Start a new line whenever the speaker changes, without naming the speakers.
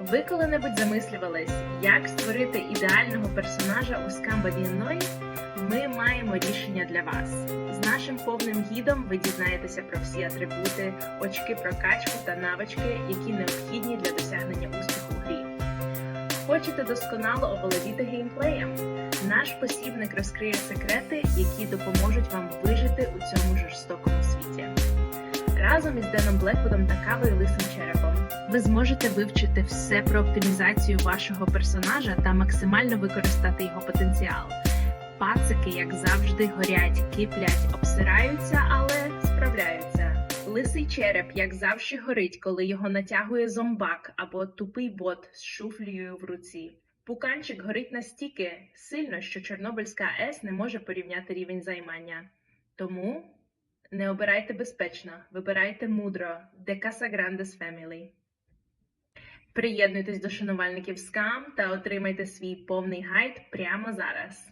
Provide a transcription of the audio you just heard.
Ви коли-небудь замислювались, як створити ідеального персонажа у Scambody Noise? Ми маємо рішення для вас. З нашим повним гідом ви дізнаєтеся про всі атрибути, очки прокачку та навички, які необхідні для досягнення успіху у грі. Хочете досконало оволодіти геймплеєм? Наш посібник розкриє секрети, які допоможуть вам вижити у цьому жорстокому світі. Разом із Деном Блеквудом та Кавою Лисим Черепом ви зможете вивчити все про оптимізацію вашого персонажа та максимально використати його потенціал. Пацики, як завжди, горять, киплять, обсираються, але справляються. Лисий череп, як завжди, горить, коли його натягує зомбак або тупий бот з шуфлею в руці. Пуканчик горить настільки сильно, що Чорнобильська АЕС не може порівняти рівень займання. Тому не обирайте безпечно, вибирайте мудро. De Casa Grandes Family. Приєднуйтесь до шанувальників скам та отримайте свій повний гайд прямо зараз.